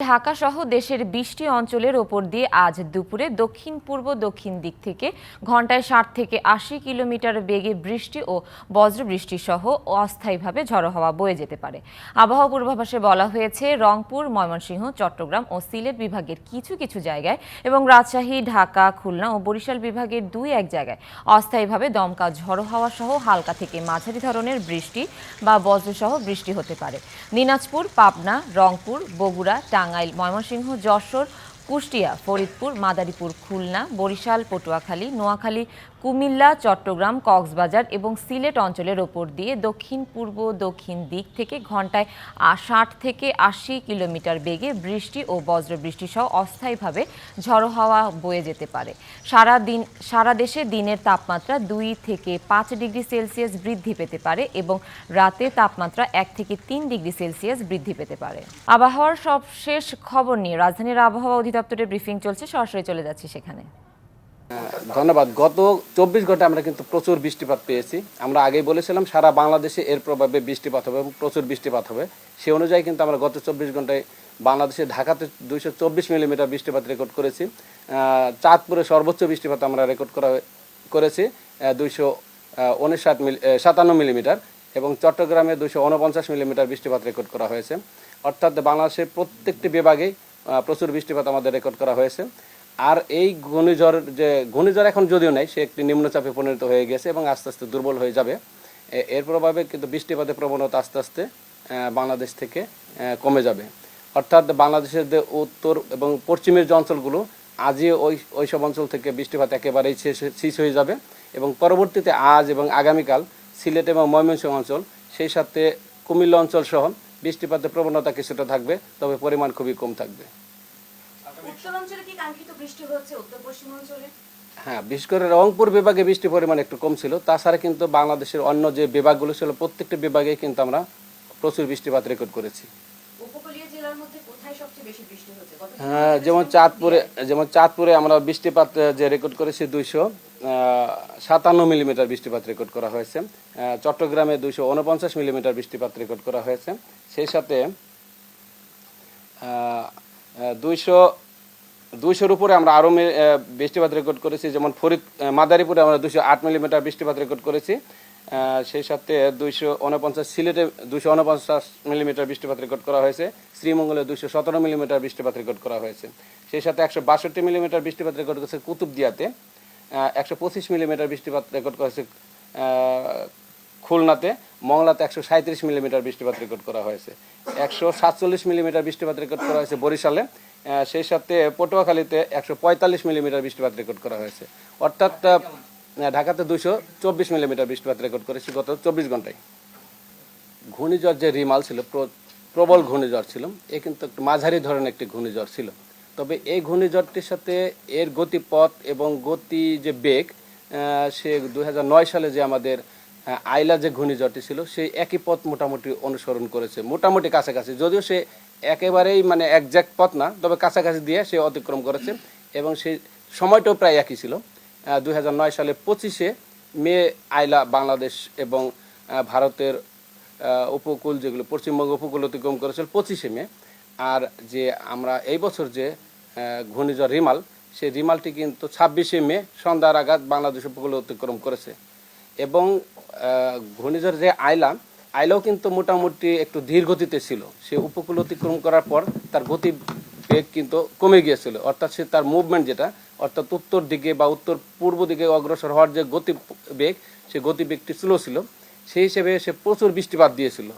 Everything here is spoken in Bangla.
ঢাকা সহ দেশের বিশটি অঞ্চলের ওপর দিয়ে আজ দুপুরে দক্ষিণ পূর্ব দক্ষিণ দিক থেকে ঘন্টায় ষাট থেকে আশি কিলোমিটার বেগে বৃষ্টি ও বজ্রবৃষ্টি সহ অস্থায়ীভাবে ঝড়ো হাওয়া বয়ে যেতে পারে। আবহাওয়া পূর্বাভাসে বলা হয়েছে, রংপুর, ময়মনসিংহ, চট্টগ্রাম ও সিলেট বিভাগের কিছু কিছু জায়গায় এবং রাজশাহী, ঢাকা, খুলনা ও বরিশাল বিভাগের দুই এক জায়গায় অস্থায়ীভাবে দমকা ঝড়ো হাওয়া সহ হালকা থেকে মাঝারি ধরনের বৃষ্টি বা বজ্রসহ বৃষ্টি হতে পারে। দিনাজপুর, পাবনা, রংপুর, বগুড়া টাঙ্গাইল ময়মনসিংহ যশোর কুষ্টিয়া ফরিদপুর মাদারীপুর খুলনা বরিশাল পটুয়াখালী নোয়াখালী কুমিল্লা, চট্টগ্রাম, কক্সবাজার এবং সিলেট অঞ্চলের ওপর দিয়ে দক্ষিণ, পূর্ব, দক্ষিণ দিক থেকে ঘন্টায় ষাট থেকে আশি কিলোমিটার বেগে বৃষ্টি ও বজ্রবৃষ্টি সহ অস্থায়ীভাবে ঝড়ো হাওয়া বয়ে যেতে পারে। সারা দিন, সারা দেশে দিনের তাপমাত্রা দুই থেকে পাঁচ ডিগ্রি সেলসিয়াস বৃদ্ধি পেতে পারে এবং রাতে তাপমাত্রা এক থেকে তিন ডিগ্রি সেলসিয়াস বৃদ্ধি পেতে পারে। আবহাওয়ার সবশেষ খবর নিয়ে রাজধানীর আবহাওয়া অধিদপ্তরের ব্রিফিং চলছে। সরাসরি চলে যাচ্ছি সেখানে। ধন্যবাদ। গত চব্বিশ ঘন্টায় আমরা কিন্তু প্রচুর বৃষ্টিপাত পেয়েছি। আমরা আগেই বলেছিলাম, সারা বাংলাদেশে এর প্রভাবে বৃষ্টিপাত হবে এবং প্রচুর বৃষ্টিপাত হবে। সে অনুযায়ী কিন্তু আমরা গত চব্বিশ ঘন্টায় বাংলাদেশে ঢাকাতে দুইশো চব্বিশ মিলিমিটার বৃষ্টিপাত রেকর্ড করেছি। চাঁদপুরে সর্বোচ্চ বৃষ্টিপাত আমরা রেকর্ড করা করেছি দুইশো উনষাট মিলি সাতান্ন মিলিমিটার এবং চট্টগ্রামে দুইশো উনপঞ্চাশ মিলিমিটার বৃষ্টিপাত রেকর্ড করা হয়েছে। অর্থাৎ বাংলাদেশের প্রত্যেকটি বিভাগেই প্রচুর বৃষ্টিপাত আমাদের রেকর্ড করা হয়েছে। আর এই ঘূর্ণিঝড় যে ঘূর্ণিঝড় এখন যদিও নেই, সে একটি নিম্নচাপে পরিণত হয়ে গেছে এবং আস্তে আস্তে দুর্বল হয়ে যাবে। এর প্রভাবে কিন্তু বৃষ্টিপাতের প্রবণতা আস্তে আস্তে বাংলাদেশ থেকে কমে যাবে। অর্থাৎ বাংলাদেশের যে উত্তর এবং পশ্চিমের যে অঞ্চলগুলো, আজই ওই ওই সব অঞ্চল থেকে বৃষ্টিপাত একেবারেই শেষ- শেষ হয়ে যাবে এবং পরবর্তীতে আজ এবং আগামীকাল সিলেট এবং ময়মনসিংহ অঞ্চল, সেই সাথে কুমিল্লা অঞ্চল সহ বৃষ্টিপাতের প্রবণতা কিছুটা থাকবে, তবে পরিমাণ খুবই কম থাকবে। উত্তরাঞ্চলে কি কাঙ্ক্ষিত বৃষ্টি হচ্ছে উত্তর পশ্চিম হ্যাঁ বিশেষ করে রংপুর বিভাগে বৃষ্টির পরিমাণ একটু কম ছিল। তাছাড়া কিন্তু বাংলাদেশের অন্য যে বিভাগগুলো ছিল প্রত্যেকটি বিভাগে কিন্তু আমরা প্রচুর বৃষ্টিপাত রেকর্ড করেছি। হ্যাঁ যেমন চাঁদপুরে যেমন চাঁদপুরে আমরা বৃষ্টিপাত যে রেকর্ড করেছি দুইশো সাতান্ন মিলিমিটার বৃষ্টিপাত রেকর্ড করা হয়েছে। চট্টগ্রামে দুইশো উনপঞ্চাশ মিলিমিটার বৃষ্টিপাত রেকর্ড করা হয়েছে। সেই সাথে দুইশো দুইশোর উপরে আমরা আরও বৃষ্টিপাত রেকর্ড করেছি যেমন ফরিদ মাদারীপুরে আমরা দুশো আট মিলিমিটার বৃষ্টিপাত রেকর্ড করেছি। সেই সাথে দুইশো উনপঞ্চাশ সিলেটে দুইশো উনপঞ্চাশ মিলিমিটার বৃষ্টিপাত রেকর্ড করা হয়েছে। শ্রীমঙ্গলে দুশো সতেরো মিলিমিটার বৃষ্টিপাত রেকর্ড করা হয়েছে। সেই সাথে একশো বাষট্টি মিলিমিটার বৃষ্টিপাত রেকর্ড করেছে কুতুবদিয়াতে। একশো পঁচিশ মিলিমিটার বৃষ্টিপাত রেকর্ড করেছে আহ, খুলনাতে। মংলাতে একশো সাঁত্রিশ মিলিমিটার বৃষ্টিপাত রেকর্ড করা হয়েছে। একশো সাতচল্লিশ মিলিমিটার বৃষ্টিপাত রেকর্ড করা হয়েছে বরিশালে। সেই সাথে পটুয়াখালীতে একশো পঁয়তাল্লিশ মিলিমিটার বৃষ্টিপাত রেকর্ড করা হয়েছে। অর্থাৎ ঢাকাতে দুশো চব্বিশ মিলিমিটার বৃষ্টিপাত রেকর্ড করেছি গত চব্বিশ ঘন্টায়। ঘূর্ণিঝড় যে রিমাল ছিল, প্র- প্রবল ঘূর্ণিঝড় ছিল, এ কিন্তু একটু মাঝারি ধরনের একটি ঘূর্ণিঝড় ছিল। তবে এই ঘূর্ণিঝড়টির সাথে এর গতিপথ এবং গতি যে বেগ সে দুই হাজার নয় সালে যে আমাদের আইলা যে ঘূর্ণিঝড়টি ছিল, সেই একই পথ মোটামুটি অনুসরণ করেছে, মোটামুটি কাছাকাছি। যদিও সে একেবারেই মানে একজ্যাক্ট পথ না, তবে কাছাকাছি দিয়ে সে অতিক্রম করেছে এবং সেই সময়টাও প্রায় একই ছিল। দু হাজার নয় সালে পঁচিশে মে আইলা বাংলাদেশ এবং ভারতের উপকূল যেগুলো, পশ্চিমবঙ্গ উপকূল অতিক্রম করেছিল পঁচিশে মে। আর যে আমরা এই বছর যে ঘূর্ণিঝড় রিমাল, সেই রিমালটি কিন্তু ছাব্বিশে মে সন্ধ্যার আঘাত বাংলাদেশ উপকূল অতিক্রম করেছে। এবং ঘূর্ণিঝড় যে আইলা আইলাও কিন্তু মোটামুটি একটু ধীর গতিতে ছিল। সে উপকূল অতিক্রম করার পর তার গতি বেগ কিন্তু কমে গিয়েছিল। অর্থাৎ সে তার মুভমেন্ট যেটা, অর্থাৎ উত্তর দিকে বা উত্তর পূর্ব দিকে অগ্রসর হওয়ার যে গতি বেগ, সে গতিবেগটি স্লো ছিল। সেই হিসেবে সে প্রচুর বৃষ্টিপাত দিয়েছিল।